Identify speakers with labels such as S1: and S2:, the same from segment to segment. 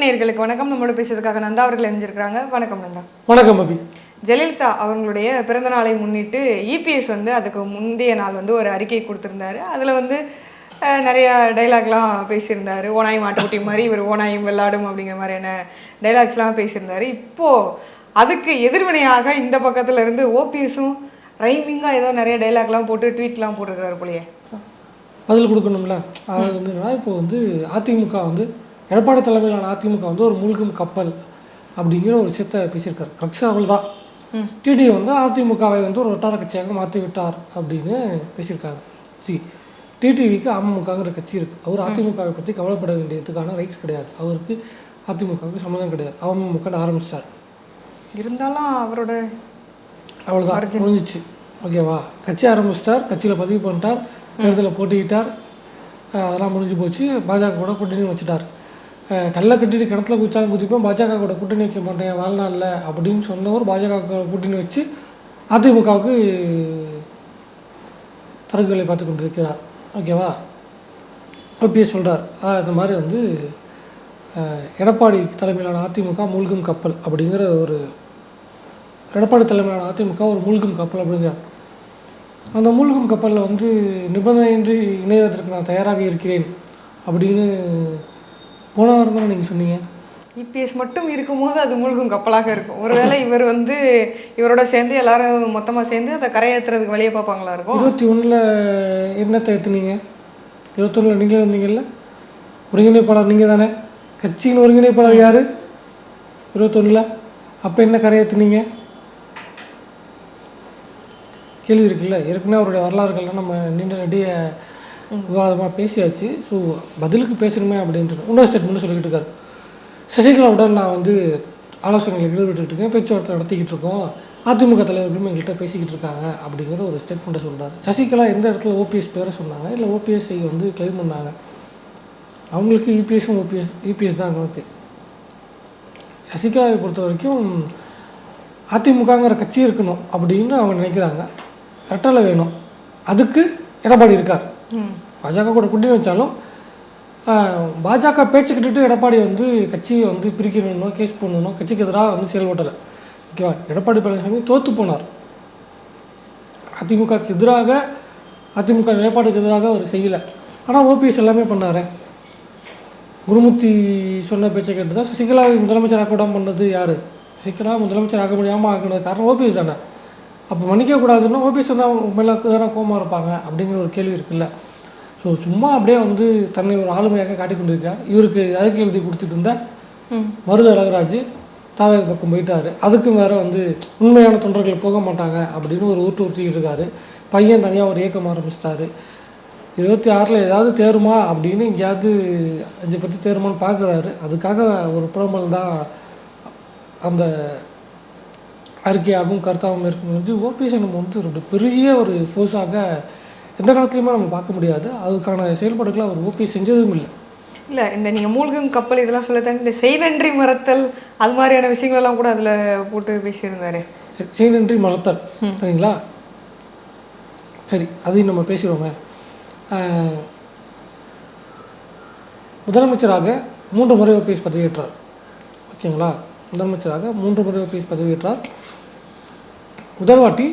S1: நேயர்களுக்கு வணக்கம். நம்மளோட பேசுறதுக்காக நந்தா அவர்கள் இணைஞ்சிருக்கிறாங்க. வணக்கம் நந்தா.
S2: வணக்கம் அபி.
S1: ஜெயலலிதா அவங்களுடைய பிறந்த நாளை முன்னிட்டு இபிஎஸ் வந்து அதுக்கு முந்தைய நாள் வந்து ஒரு அறிக்கை கொடுத்திருந்தாரு. அதில் வந்து நிறைய டைலாக்லாம் பேசியிருந்தாரு. ஓனாய் மாட்டுக்குட்டி மாதிரி இவர் ஓனாயும் வெள்ளாடும் அப்படிங்கிற மாதிரியான டைலாக்ஸ்லாம் பேசியிருந்தாரு. இப்போது அதுக்கு எதிர்வினையாக இந்த பக்கத்துல இருந்து ஓபிஎஸும் ரைமிங்காக ஏதோ நிறைய டைலாக்லாம் போட்டு ட்வீட்லாம் போட்டிருக்காரு போலயே.
S2: பதில் கொடுக்கணும்ல? அது வந்து என்னன்னா இப்போ வந்து அதிமுக வந்து எடப்பாடி தலைமையிலான அதிமுக வந்து ஒரு மூழ்கும் கப்பல் அப்படிங்கிற ஒரு விஷயத்த பேசியிருக்காரு. கரெக்டாக அவள் தான் டிடி வந்து அதிமுகவை வந்து ஒரு வட்டார கட்சியாக மாற்றி விட்டார் அப்படின்னு பேசியிருக்காரு. சி டிடிவிக்கு அமமுகங்கிற கட்சி இருக்குது அவர் அதிமுகவை பற்றி கவலைப்பட வேண்டியதுக்கான ரைட்ஸ் கிடையாது. அவருக்கு அதிமுகவுக்கு சம்மந்தம் கிடையாது. அமமுக ஆரம்பிச்சிட்டார்.
S1: இருந்தாலும் அவரோட
S2: அவ்வளோதான் முடிஞ்சிச்சு. ஓகேவா கட்சி ஆரம்பிச்சிட்டார். கட்சியில் பதிவு பண்ணிட்டார். தேர்தலில் போட்டிக்கிட்டார் அதெல்லாம் முடிஞ்சு போச்சு. பாஜக கூட கூட்டணி வச்சுட்டார். கல்லை கட்டிட்டு கிணத்துல குச்சாலும் குதிப்போம். பாஜக கூட கூட்டணி வைக்க மாட்டேன் வாழ்நாளில் அப்படின்னு சொன்னவர் பாஜக கூட்டணி வச்சு அதிமுகவுக்கு தரகுகளை பார்த்து கொண்டிருக்கிறார். ஓகேவா ஓபிஎஸ் சொல்கிறார் இந்த மாதிரி வந்து எடப்பாடி தலைமையிலான அதிமுக மூழ்கும் கப்பல் அப்படிங்கிற ஒரு எடப்பாடி தலைமையிலான அதிமுக ஒரு மூழ்கும் கப்பல் அப்படிங்கிற. அந்த மூழ்கும் கப்பலில் வந்து நிபந்தனையின்றி இணைவதற்கு நான் தயாராக இருக்கிறேன் அப்படின்னு போன வாரம் தான் நீங்கள் சொன்னீங்க
S1: இபிஎஸ் மட்டும் இருக்கும்போது அது மூழ்கும் கப்பலாக இருக்கும். ஒருவேளை இவர் வந்து இவரோட சேர்ந்து எல்லாரும் மொத்தமாக சேர்ந்து அதை கரையேற்றுறதுக்கு வழியை பார்ப்பாங்களா இருக்கும்?
S2: இருபத்தி ஒன்றில் என்னத்தை ஏற்றுனீங்க இருபத்தொன்னில் நீங்களே இருந்தீங்கல்ல? ஒருங்கிணைப்பாளர் நீங்கள் தானே கட்சியின் ஒருங்கிணைப்பாளர் யார்? இருபத்தொன்னில் அப்போ என்ன கரையேற்றுனீங்க கேள்வி இருக்குல்ல? ஏற்கனவே அவருடைய வரலாறுகள்லாம் நம்ம நீண்ட நெடிய விவாதமாக பேசியாச்சு. ஸோ பதிலுக்கு பேசணுமே அப்படின்ட்டு இன்னொரு ஸ்டேட்மெண்ட் சொல்லிக்கிட்டு இருக்காரு. சசிகலாவுடன் நான் வந்து ஆலோசனைகள் ஈடுபட்டுட்டு இருக்கேன். பேச்சுவார்த்தை நடத்திக்கிட்டு இருக்கோம். அதிமுக தலைவர்களும் எங்கள்கிட்ட பேசிக்கிட்டு இருக்காங்க அப்படிங்கிற ஒரு ஸ்டேட்மெண்ட்டை சொல்கிறார் சசிகலா எந்த இடத்துல ஓபிஎஸ் பேரை சொன்னாங்க? இல்லை ஓபிஎஸ்ஐ வந்து கிளைம் பண்ணாங்க? அவங்களுக்கு யூபிஎஸும் ஓபிஎஸ் யூபிஎஸ் தான் அவங்களுக்கு சசிகலாவை பொறுத்த வரைக்கும் அதிமுகங்கிற கட்சி இருக்கணும் அப்படின்னு அவங்க நினைக்கிறாங்க. ரெட்டலை வேணும். அதுக்கு எடப்பாடி இருக்கார்.
S1: ம்.
S2: பாஜக கூட கூட்டணி வச்சாலும் பாஜக பேச்சுக்கிட்டு எடப்பாடி வந்து கட்சியை வந்து பிரிக்கணும்னோ கேஸ் பண்ணணும் கட்சிக்கு எதிராக வந்து செயல்படலை ஓகேவா? எடப்பாடி பழனிசாமி தோத்து போனார். அதிமுகக்கு எதிராக அதிமுக நிலைப்பாடுக்கு எதிராக அவர் செய்யலை. ஆனால் ஓபிஎஸ் எல்லாமே பண்ணார். குருமூர்த்தி சொன்ன பேச்சை கேட்டு தான் சசிகலாவை முதலமைச்சர் ஆக்க பண்ணது யார்? சசிகலா முதலமைச்சர் ஆக முடியாமல் ஆக்கினது காரணம் ஓபிஎஸ் தானே. அப்போ மன்னிக்க கூடாதுன்னா ஓபிஎஸ் தான் மேலே தானே கோமா இருப்பாங்க அப்படிங்கிற ஒரு கேள்வி இருக்குல்ல. ஸோ சும்மா அப்படியே வந்து தன்னை ஒரு ஆளுமையாக காட்டிக் கொண்டிருக்கார் இவருக்கு அறிக்கை எழுதி கொடுத்துட்டு இருந்த மருது அழகராஜ் தாவே பக்கம் போயிட்டாரு. அதுக்கும் வேற வந்து உண்மையான தொண்டர்கள் போக மாட்டாங்க அப்படின்னு ஒரு ஊட்டு ஊற்றிக்கிட்டு இருக்காரு பையன் தனியாக ஒரு இயக்கம் ஆரம்பிச்சிட்டாரு. இருபத்தி ஆறில் ஏதாவது தேருமா அப்படின்னு எங்கேயாவது இதை பற்றி தேருமான்னு பார்க்குறாரு. அதுக்காக ஒரு புறமல் தான் அந்த அறிக்கையாகவும் கருத்தாகவும் இருக்கும் ஓபிஎஸ் நம்ம வந்து ஒரு பெரிய ஒரு ஃபோர்ஸாக எந்த காலத்துலையுமே நம்ம பார்க்க முடியாது. அதுக்கான செயல்பாடுகளை அவர் ஓபிஎஸ் செஞ்சதும் இல்லை.
S1: இல்லை இந்த நீங்கள் மூழ்கும் கப்பல் இதெல்லாம் சொல்ல தாண்டி இந்த செய்நன்றி மறத்தல் அது மாதிரியான விஷயங்களெல்லாம் கூட அதில் போட்டு பேசியிருந்தாரு.
S2: சரி செய்நன்றி மறத்தல் சரிங்களா? சரி அதையும் நம்ம பேசிடுவோங்க. முதலமைச்சராக மூன்று முறை ஓபிஎஸ் பதவியேற்றார். ஓகேங்களா? முதலமைச்சராக மூன்று முறை ஓபிஎஸ் பதவியேற்றார். முதல் வாட்டி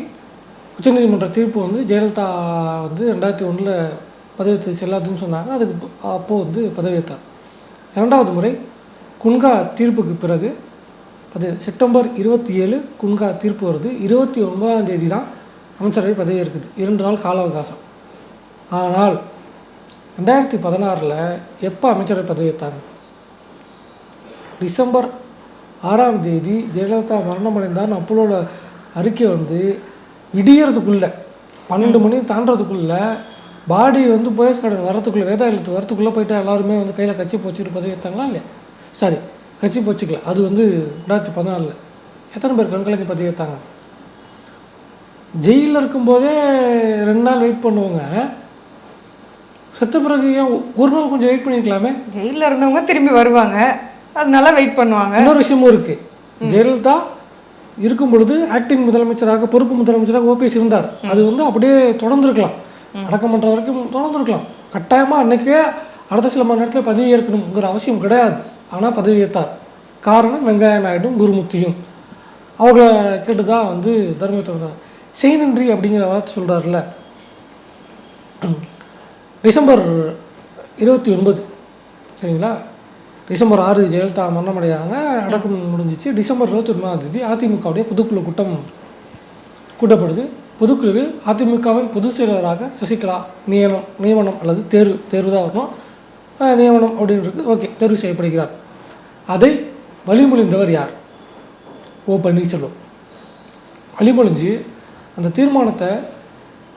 S2: உச்சநீதிமன்ற தீர்ப்பு வந்து ஜெயலலிதா வந்து ரெண்டாயிரத்தி ஒன்றில் பதவியேற்று செல்லாதுன்னு சொன்னாங்க. அதுக்கு அப்போது வந்து பதவியேற்றார். இரண்டாவது முறை குன்கா தீர்ப்புக்கு பிறகு பதவி செப்டம்பர் இருபத்தி ஏழு குன்கா தீர்ப்பு வருது. இருபத்தி ஒன்பதாம் தேதி தான் அமைச்சரவை பதவி இருக்குது இரண்டு நாள் கால அவகாசம். ஆனால் ரெண்டாயிரத்தி பதினாறில் எப்போ அமைச்சரவை பதவியேற்றாங்க? டிசம்பர் ஆறாம் தேதி ஜெயலலிதா மரணமடைந்தார் அப்போலோட அறிக்கை வந்து விடியறதுக்குள்ளே பன்னெண்டு மணி தாண்டறதுக்குள்ள பாடி வந்து போயஸ் கார்டன் வரத்துக்குள்ளே வேதாயலத்து வரத்துக்குள்ளே போயிட்டு எல்லாருமே வந்து கையில் கட்சி போச்சுட்டு பதவி ஏற்றாங்களா இல்லையா? சாரி கட்சி போச்சுக்கல. அது வந்து ரெண்டாயிரத்தி பதினாலில். எத்தனை பேர் கண்கலங்கி பதவி ஏற்றாங்க ஜெயிலில் இருக்கும்போதே ரெண்டு நாள் வெயிட் பண்ணுவாங்க. செத்த பிறகு ஏன் ஒரு நாள் கொஞ்சம் வெயிட் பண்ணியிருக்கலாமே
S1: ஜெயிலில் இருந்தவங்க திரும்பி வருவாங்க. அதனால வெயிட் பண்ணுவாங்க.
S2: இன்னொரு விஷயமும் இருக்கு. ஜெயலலிதா இருக்கும் பொழுது ஆக்டிங் முதலமைச்சராக பொறுப்பு முதலமைச்சராக ஓபிஎஸ் இருந்தார். அது வந்து அப்படியே தொடர்ந்துருக்கலாம். அடக்கம் பண்ணுற வரைக்கும் தொடர்ந்துருக்கலாம். கட்டாயமாக அன்னைக்கே அடுத்த சில மணி நேரத்தில் பதவி ஏற்கணுங்கிற அவசியம் கிடையாது. ஆனால் பதவி ஏற்றார் காரணம் வெங்காய நாயுடும் குருமூர்த்தியும் அவங்கள கேட்டு தான் வந்து தர்மத்தை வந்தாங்க செய்நன்றி அப்படிங்கிற வார்த்தை சொல்கிறார்ல டிசம்பர் இருபத்தி ஒன்பது. சரிங்களா? டிசம்பர் ஆறு ஜெயலலிதா மரணமடையாங்க அடக்கம் முடிஞ்சிச்சு. டிசம்பர் இருபத்தி ஒன்பதாம் தேதி அதிமுகவுடைய பொதுக்குழு கூட்டம் கூட்டப்படுது. பொதுக்குழுவில் அதிமுகவின் பொதுச் செயலாளராக சசிகலா நியமனம் நியமனம் அல்லது தேர்வு தேர்வு தான் வரணும். நியமனம் அப்படின்றது ஓகே தேர்வு செய்யப்படுகிறார். அதை வழிமொழிந்தவர் யார்? ஓ பன்னீர்செல்வம். வழிமொழிஞ்சு அந்த தீர்மானத்தை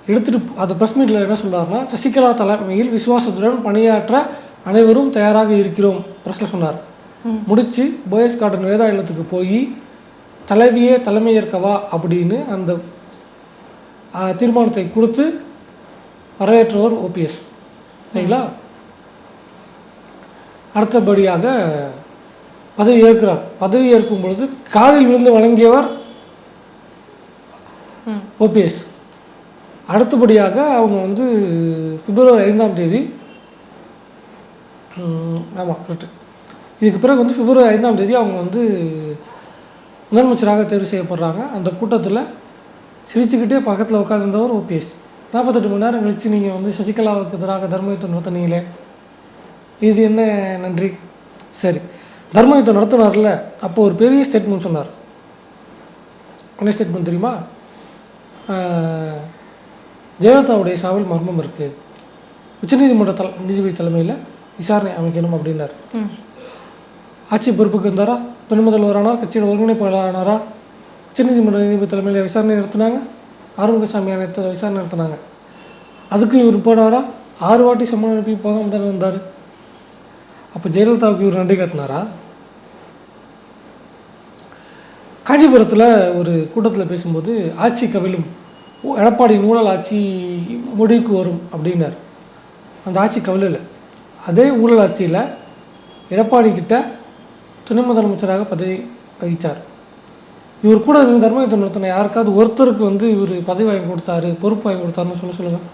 S2: எடுத்துட்டு அந்த ப்ரெஸ் மீட்டில் என்ன சொல்றாருன்னா சசிகலா தலைமையில் விசுவாசத்துடன் பணியாற்ற அனைவரும் தயாராக இருக்கிறோம் ப்ரெஸ்ஸில் சொன்னார். முடிச்சு போயஸ் கார்டன் வேதா இல்லத்துக்கு போய் தலைவியே தலைமையேற்கவா அப்படின்னு அந்த தீர்மானத்தை கொடுத்து வரவேற்றவர் ஓபிஎஸ் சரிங்களா அடுத்தபடியாக பதவி ஏற்கிறார். பதவி ஏற்கும் பொழுது காலில் விழுந்து வழங்கியவர். ஓபிஎஸ் அடுத்தபடியாக அவங்க வந்து பிப்ரவரி ஐந்தாம் தேதி ஆமாம் கரெக்டு இதுக்கு பிறகு வந்து பிப்ரவரி ஐந்தாம் தேதி அவங்க வந்து முதலமைச்சராக தேர்வு செய்யப்படுறாங்க. அந்த கூட்டத்தில் சிரிச்சுக்கிட்டே பக்கத்தில் உட்காந்துருந்தவர் ஓபிஎஸ் நாற்பத்தெட்டு மணி நேரம் கழித்து நீங்கள் வந்து சசிகலாவுக்கு எதிராக தர்மயுத்தம் நடத்துனீங்களே. இது என்ன நன்றி? சரி. தர்மயுத்தம் நடத்தினார்ல அப்போ ஒரு பெரிய ஸ்டேட்மெண்ட் சொன்னார். என்ன ஸ்டேட்மெண்ட் தெரியுமா? ஜெயலலிதாவுடைய சாவில் மர்மம் இருக்குது உச்சநீதிமன்ற தல நீதிபதி தலைமையில் விசாரணை அமைக்கணும் அப்படின்னார். ஆட்சி பொறுப்புக்கு இருந்தாரா துணை முதல்வரானார்? கட்சியோட ஒருங்கிணைப்பாளரானாரா? உச்சநீதிமன்ற நீதிபதி தலைமையில் விசாரணை நடத்தினாங்க. ஆறுமுகசாமி ஆணையத்தில் விசாரணை நடத்தினாங்க. அதுக்கு இவர் போனாரா? ஆறு வாட்டி சம்மன் அனுப்பி போகாம தானே இருந்தார் அப்போ ஜெயலலிதாவுக்கு இவர் நன்றி காட்டினாரா? காஞ்சிபுரத்தில் ஒரு கூட்டத்தில் பேசும்போது ஆட்சி கவிழும் ஓ, எடப்பாடியின் ஊழல் ஆட்சி முடிவுக்கு வரும் அப்படின்னார். அந்த ஆட்சி கவிழல. அதே ஊழலாட்சியில் எடப்பாடி கிட்ட துணை முதலமைச்சராக பதவி வகித்தார் இவர் கூட இருந்த தர்மயுத்தம் நடத்தின யாருக்காவது ஒருத்தருக்கு வந்து இவர் பதவி வாங்கி கொடுத்தாரு பொறுப்பு வாங்கி கொடுத்தாருன்னு சொல்ல சொல்லுங்கள்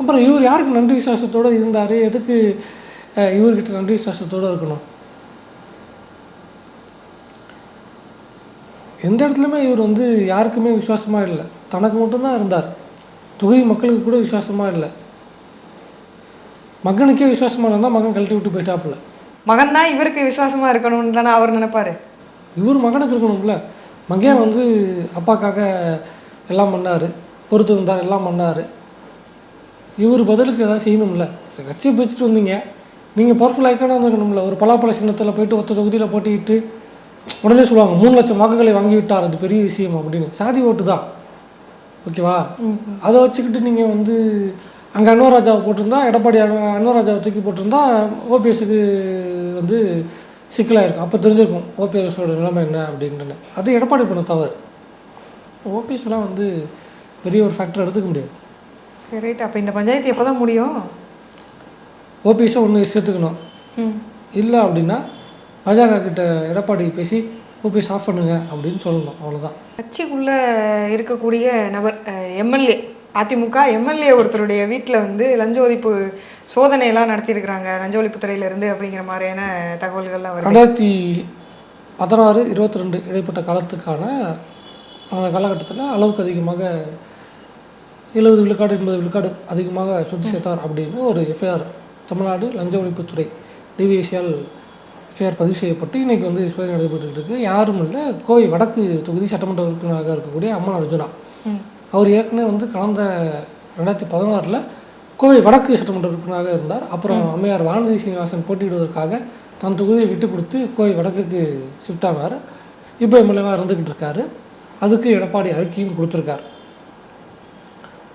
S2: அப்புறம் இவர் யாருக்கு நன்றி விசுவாசத்தோடு இருந்தார்? எதுக்கு இவர்கிட்ட நன்றி விசுவாசத்தோடு இருக்கணும்? எந்த இடத்துலையுமே இவர் வந்து யாருக்குமே விசுவாசமாக இல்லை. தனக்கு மட்டும்தான் இருந்தார். தொகுதி மக்களுக்கு கூட விசுவாசமாக இல்லை. மகனுக்கே விசுவாசமாக இருந்தால் மகன் கழட்டி விட்டு போயிட்டாப்புல.
S1: மகன் தான் இவருக்கு விசுவாசமா இருக்கணும்னு தானே அவர் நினைப்பாரு?
S2: இவர் மகனுக்கு இருக்கணும்ல. மகன் வந்து அப்பாக்காக எல்லாம் பண்ணார். பொறுத்து இருந்தார் எல்லாம் பண்ணார். இவர் பதிலுக்கு ஏதாவது செய்யணும்ல. கட்சியை பிரிச்சுட்டு வந்தீங்க. நீங்கள் பவர்ஃபுல் ஐக்கானாக இருந்திருக்கணும்ல. ஒரு பலாப்பழ சின்னத்தில் போயிட்டு ஒத்த தொகுதியில் போட்டிக்கிட்டு உடனே சொல்லுவாங்க மூணு லட்சம் வாக்குகளை வாங்கி விட்டார். அது பெரிய விஷயம் அப்படின்னு. சாதி ஓட்டு தான். ஓகேவா? அதை வச்சுக்கிட்டு நீங்கள் வந்து அங்கே அன்வராஜாவை போட்டிருந்தா எடப்பாடி அன்வ- அன்வராஜாவை தூக்கி போட்டிருந்தா ஓபிஎஸ்க்கு வந்து சிக்கலாயிருக்கும். அப்போ தெரிஞ்சிருக்கும் ஓபிஎஸோட நிலைமை என்ன அப்படின்ட்டு அது எடப்பாடி பண்ண தவறு. ஓபிஎஸ்லாம் வந்து பெரிய ஒரு ஃபேக்டர் எடுத்துக்க முடியாது.
S1: ரைட் அப்போ இந்த பஞ்சாயத்து எப்போ தான் முடியும்?
S2: ஓபிஎஸ்ஸை ஒன்று சேர்த்துக்கணும்.
S1: ம்.
S2: இல்லை அப்படின்னா பாஜக கிட்ட எடப்பாடி பேசி ஓபிஎஸ் ஆஃப் பண்ணுங்க அப்படின்னு சொல்லணும். அவ்வளோதான்
S1: கட்சிக்குள்ள இருக்கக்கூடிய நபர் எம்எல்ஏ அதிமுக எம்எல்ஏ ஒருத்தருடைய வீட்டில் வந்து லஞ்ச ஒழிப்பு சோதனையெல்லாம் நடத்தியிருக்கிறாங்க லஞ்ச ஒழிப்புத்துறையில இருந்து அப்படிங்கிற மாதிரியான தகவல்கள்லாம் வருது.
S2: ரெண்டாயிரத்தி பதினாறு இருபத்தி ரெண்டு இடைப்பட்ட காலத்துக்கான அந்த காலகட்டத்தில் அளவுக்கு அதிகமாக எழுபது விழுக்காடு எண்பது விழுக்காடு அதிகமாக சொத்து சேர்த்தார் அப்படின்னு ஒரு எஃப்ஐஆர் தமிழ்நாடு லஞ்ச ஒழிப்புத்துறை டிவிஎஸ்ஆல் எஃப்ஐஆர் பதிவு செய்யப்பட்டு இன்றைக்கி வந்து சோதனை நடைபெற்றுட்டு இருக்கு. யாரும் இல்லை கோவை வடக்கு தொகுதி சட்டமன்ற உறுப்பினராக இருக்கக்கூடிய அம்மன் அர்ஜுனா. அவர் ஏற்கனவே வந்து கடந்த ரெண்டாயிரத்தி பதினாறில் கோவை வடக்கு சட்டமன்ற உறுப்பினராக இருந்தார். அப்புறம் அம்மையார் வானதி சீனிவாசன் போட்டியிடுவதற்காக தன் தொகுதியை விட்டு கொடுத்து கோவை வடக்குக்கு ஷிஃப்ட் ஆனார் இப்போ எம்எல்ஏவாக இருந்துக்கிட்டு இருக்காரு. அதுக்கு எடப்பாடி அறிக்கையும் கொடுத்துருக்கார்.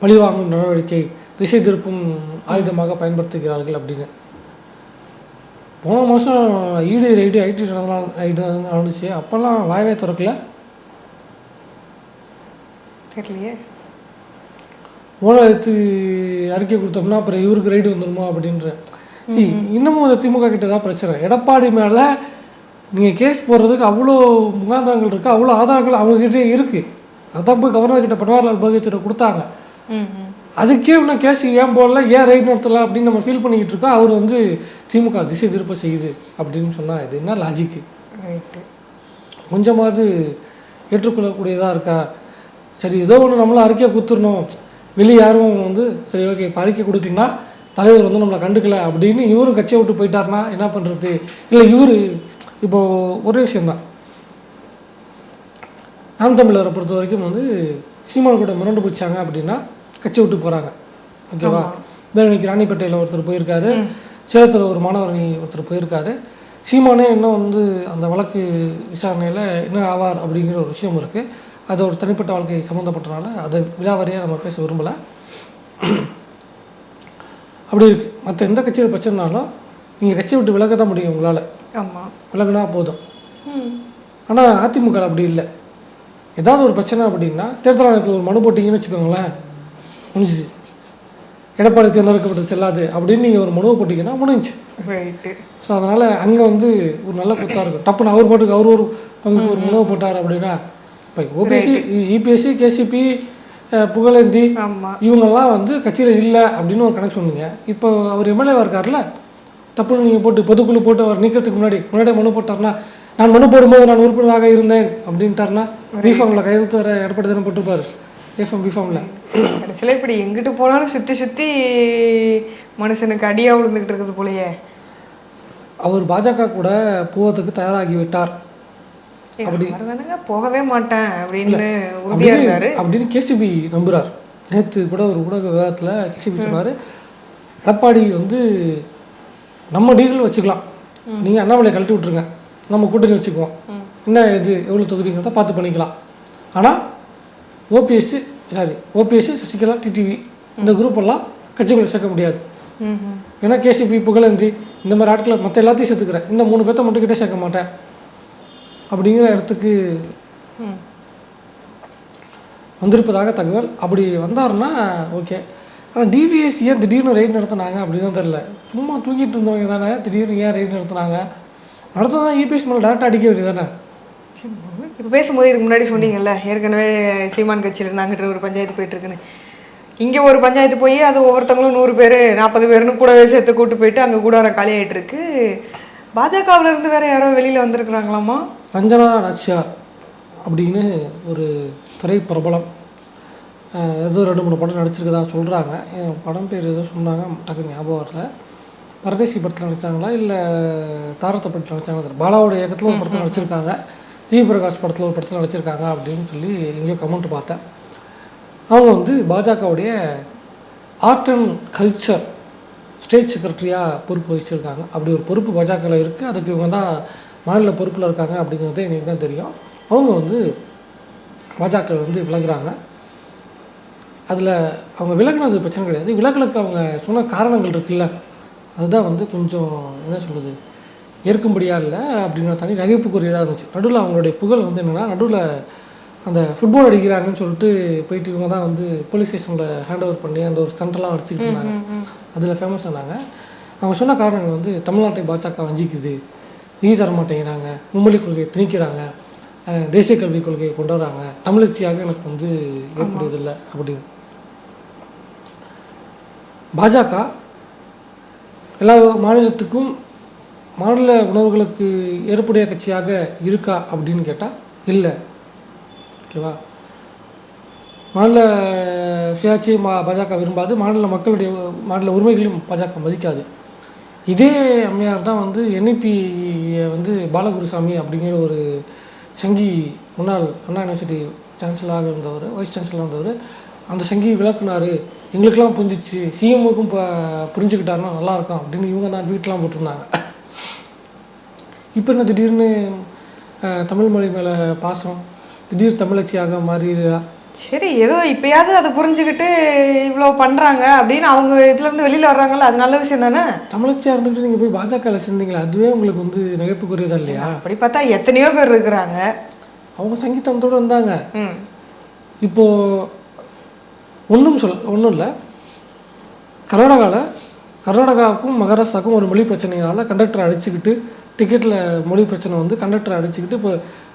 S2: பழிவாங்கும் நடவடிக்கை திசை திருப்பும் ஆயுதமாக பயன்படுத்துகிறார்கள் அப்படின்னு. போன மாதம் ஈடு ரைடு ஐடி ரைடு நடந்துச்சு. அப்போல்லாம் வாயவே திறக்கல.
S1: தெரியலையே.
S2: ஊழலுக்கு அறிக்கை கொடுத்தோம்னா அப்புறம் இவருக்கு ரைடு வந்துருமா அப்படின்ற. இன்னமும் அந்த திமுக கிட்ட தான் பிரச்சனை. எடப்பாடி மேலே நீங்கள் கேஸ் போடுறதுக்கு அவ்வளோ முகாந்திரங்கள் இருக்குது அவ்வளோ ஆதாரங்கள் அவங்ககிட்டே இருக்குது அதான் போய் கவர்னர் கிட்ட பன்வாரிலால் புரோஹித்திட்ட கொடுத்தாங்க. அதுக்கே இன்னும் கேஸ் ஏன் போடல ஏன் ரைட் நடத்தல அப்படின்னு நம்ம ஃபீல் பண்ணிக்கிட்டு இருக்கோம். அவர் வந்து திமுக திசை திருப்ப செய்யுது அப்படின்னு சொன்னால் இது என்ன லாஜிக்கு கொஞ்சமாவது ஏற்றுக்கொள்ளக்கூடியதாக இருக்கா? சரி ஏதோ ஒன்று நம்மளும் அறிக்கை கொடுத்துடணும் வெளியே யாரும் வந்து சரி ஓகே இப்போ அறிக்கை கொடுக்கலனா தலைவர் வந்து நம்மளை கண்டுக்கல அப்படின்னு இவரும் கட்சியை விட்டு போயிட்டாருன்னா என்ன பண்ணுறது இல்லை இவர் இப்போ ஒரே விஷயம்தான். நாம் தமிழரை பொறுத்த வரைக்கும் வந்து சீமான் கூட மிரண்டு பிடிச்சாங்க அப்படின்னா கட்சி விட்டு போகிறாங்க ஓகேவா இந்த இன்னைக்கு ராணிப்பேட்டையில் ஒருத்தர் போயிருக்காரு. சேலத்தில் ஒரு மாணவரணி ஒருத்தர் போயிருக்காரு. சீமானே இன்னும் வந்து அந்த வழக்கு விசாரணையில் என்ன ஆவார் அப்படிங்கிற ஒரு விஷயம் இருக்குது அது ஒரு தனிப்பட்ட வாழ்க்கை சம்மந்தப்பட்டனால அதை விழாவாரியாக நம்ம பேச விரும்பலை. அப்படி இருக்குது மற்ற எந்த கட்சியில் பிரச்சனைனாலும் நீங்கள் கட்சியை விட்டு விலக தான் முடியும் உங்களால்.
S1: ஆமாம்
S2: விலகுனா போதும். ஆனால் அதிமுக அப்படி இல்லை. ஏதாவது ஒரு பிரச்சனை அப்படின்னா தேர்தல் ஆணையத்தில் ஒரு மனு போட்டிங்கன்னு வச்சுக்கோங்களேன். முடிஞ்சுது. எடப்பாடி தேர்ந்தெடுக்கப்பட்டது செல்லாது அப்படின்னு நீங்கள் ஒரு மனுவை போட்டிங்கன்னா
S1: ரைட்டு
S2: ஸோ அதனால் அங்கே வந்து ஒரு நல்ல குத்தாக இருக்கும். டப்புன்னு அவர் பாட்டுக்கு அவர் ஒரு பங்குக்கு ஒரு மனுவை போட்டார் அப்படின்னா இப்போ ஓபிஎஸ்சி இபிஎஸ்சி கேசிபி புகழேந்தி இவங்கெல்லாம் வந்து கட்சியில் இல்லை அப்படின்னு ஒரு கணக்கு சொன்னீங்க. இப்போ அவர் எம்எல்ஏவாக இருக்கார்ல தப்புன்னு நீங்கள் போட்டு பொதுக்குழு போட்டு அவர் நீக்கிறதுக்கு முன்னாடி முன்னாடியே மனு போட்டார்னா நான் மனு போடும்போது நான் உறுப்பினராக இருந்தேன் அப்படின்ட்டார்னா பிஃபார்மில் கையெழுத்து வர எடப்பாடி தானே போட்டிருப்பாரு. எஃப்எம் பிஃபார்மில்
S1: கடைசியில் இப்படி எங்கிட்டு போனாலும் சுற்றி சுற்றி மனுஷனுக்கு அடியாக விழுந்துக்கிட்டு இருக்குது போலயே.
S2: அவர் பாஜக கூட போவதற்கு தயாராகி விட்டார்.
S1: அப்படி தானேங்க போகவே மாட்டேன் அப்படின்னு உறுதியாக இருந்தாரு.
S2: அப்படின்னு கேசிபி நம்புறார். நேற்று கூட ஒரு ஊடக விவாதத்தில் கேசிபி சொன்னார் எடப்பாடி வந்து நம்ம டீல் வச்சுக்கலாம். நீங்கள் அண்ணாமலையை கழட்டி விட்ருங்க நம்ம கூட்டணி வச்சுக்குவோம். என்ன இது எவ்வளோ தொகுதிங்கிறத பார்த்து பண்ணிக்கலாம். ஆனால் ஓபிஎஸ்சி சாரி ஓபிஎஸ்சி சசிகலா டிடிவி இந்த குரூப் எல்லாம் கட்சிக்குள்ள சேர்க்க முடியாது. ஏன்னா கேசிபி புகழேந்தி இந்த மாதிரி ஆட்களை மற்ற எல்லாத்தையும் சேர்த்துக்கிறேன். இந்த மூணு பேர்த்த மட்டும் கிட்டே சேர்க்க மாட்டேன். அப்படிங்கிற இடத்துக்கு
S1: ம்.
S2: வந்திருப்பதாக தகவல். அப்படி வந்தாருன்னா ஓகே. ஆனால் டிவிஎஸ் ஏன் திடீர்னு ரைட் நடத்துனாங்க அப்படின்னு தெரில சும்மா தூங்கிட்டு இருந்தவங்க தானே திடீர்னு ஏன் ரைட் நடத்துனாங்க? நடத்ததான் இபிஎஸ் மேலே டேரக்டாக அடிக்க வேண்டியது தானே?
S1: சரி இப்போ பேசும்போது இதுக்கு முன்னாடி சொன்னீங்கல்ல ஏற்கனவே சீமான் கட்சியில் இருந்தாங்கிட்ட ஒரு பஞ்சாயத்து போயிட்டு இருக்குன்னு இங்கே ஒரு பஞ்சாயத்து போய் அது ஒவ்வொருத்தவங்களும் நூறு பேர் நாற்பது பேர்னு கூடவே சேர்த்து கூட்டு போயிட்டு அங்கே கூடார காலி ஆயிட்டு இருக்கு பாஜகவுல இருந்து வேற யாரோ வெளியில் வந்திருக்கிறாங்களாமா?
S2: ரஞ்சனா நாச்சியார் அப்படின்னு ஒரு திரை பிரபலம். ஏதோ ரெண்டு மூணு படம் நடிச்சிருக்கதா சொல்கிறாங்க என் படம் பேர் ஏதோ சொன்னாங்க டக்கு ஞாபகம் வரல. பரதேசி படத்தில் நடிச்சாங்களா இல்லை தாரத்தை படத்தில் நடிச்சாங்களா பாலாவோட இயக்கத்தில் ஒரு படத்தில் நடிச்சிருக்காங்க. ஜிபிரகாஷ் படத்தில் ஒரு படத்தில் நடிச்சிருக்காங்க அப்படின்னு சொல்லி எங்கேயோ கமெண்ட் பார்த்தேன். அவங்க வந்து பாஜகவுடைய ஆர்ட் அண்ட் கல்ச்சர் ஸ்டேட் செக்ரட்டரியாக பொறுப்பு வகிச்சிருக்காங்க. அப்படி ஒரு பொறுப்பு பாஜகவில் இருக்குது அதுக்கு இவங்க தான் மாநில பொறுப்பில் இருக்காங்க அப்படிங்கிறது எனக்கு தான் தெரியும். அவங்க வந்து பாஜக வந்து விலகுறாங்க. அதில் அவங்க விலகுனது பிரச்சனை கிடையாது. விலகலுக்கு அவங்க சொன்ன காரணங்கள் இருக்குல்ல அதுதான் வந்து கொஞ்சம் என்ன சொல்கிறது ஏற்கும்படியா இல்லை அப்படிங்கிற தனி நகைப்புக்குரியதாக இருந்துச்சு. நடுவில் அவங்களுடைய புகழ் வந்து என்னென்னா நடுவில் அந்த ஃபுட்பால் அடிக்கிறாங்கன்னு சொல்லிட்டு போயிட்டு இவங்க தான் வந்து போலீஸ் ஸ்டேஷனில் ஹேண்ட் ஓவர் பண்ணி அந்த ஒரு ஸ்டண்டெல்லாம் அடிச்சுட்டு இருந்தாங்க. அதில் ஃபேமஸ் ஆனாங்க. அவங்க சொன்ன காரணங்கள் வந்து தமிழ்நாட்டை பாஜக வஞ்சிக்குது. நிதி தர மாட்டேங்கிறாங்க மும்மொழி கொள்கையை திணிக்கிறாங்க தேசிய கல்விக் கொள்கையை கொண்டு வராங்க. தமிழச்சியாக எனக்கு வந்து ஏற்படுவதில்லை அப்படின்னு. பாஜக எல்லா மாநிலத்துக்கும் மாநில உணர்வுகளுக்கு ஏற்புடைய கட்சியாக இருக்கா அப்படின்னு கேட்டால் இல்லை. ஓகேவா? மாநில சுயாட்சி மா பாஜக விரும்பாது மாநில மக்களுடைய மாநில உரிமைகளையும் பாஜக மதிக்காது. இதே அம்மையார் தான் வந்து என்இபியை வந்து பாலகுருசாமி அப்படிங்கிற ஒரு சங்கி முன்னாள் அண்ணா யூனிவர்சிட்டி சான்சலராக இருந்தவர் வைஸ் சான்சலராக இருந்தவர் அந்த சங்கி விளக்குனார். எங்களுக்கெல்லாம் புரிஞ்சிச்சு. சிஎம்முக்கும் இப்போ புரிஞ்சுக்கிட்டாருன்னா நல்லாயிருக்கும் அப்படின்னு இவங்க தான் வீட்டெலாம் போட்டிருந்தாங்க. இப்போ என்ன திடீர்னு தமிழ் மொழி மேலே பாசம் திடீர் தமிழச்சியாக மாறிடுறா?
S1: சரி ஏதோ இப்பயாவது அதை புரிஞ்சுக்கிட்டு இவ்வளோ பண்ணுறாங்க அப்படின்னு அவங்க இதுலேருந்து வெளியில் வர்றாங்கல்ல அது நல்ல விஷயம் தானே?
S2: தமிழச்சியாக இருந்துட்டு நீங்கள் போய் பாஜகவில் சேர்ந்தீங்களா? அதுவே உங்களுக்கு வந்து நகைப்புக்குரியதா இல்லையா?
S1: அப்படி பார்த்தா எத்தனையோ பேர் இருக்கிறாங்க.
S2: அவங்க சங்கீதத்தோடு வந்தாங்க. இப்போது ஒன்றும் சொல் ஒன்றும் இல்லை. கர்நாடகாவில் கர்நாடகாவுக்கும் மகாராஷ்டிராவுக்கும் ஒரு மொழி பிரச்சனையினால கண்டக்டரை அடிச்சுக்கிட்டு டிக்கெட்டில் மொழி பிரச்சனை வந்து கண்டக்டரை அடிச்சுக்கிட்டு இப்போ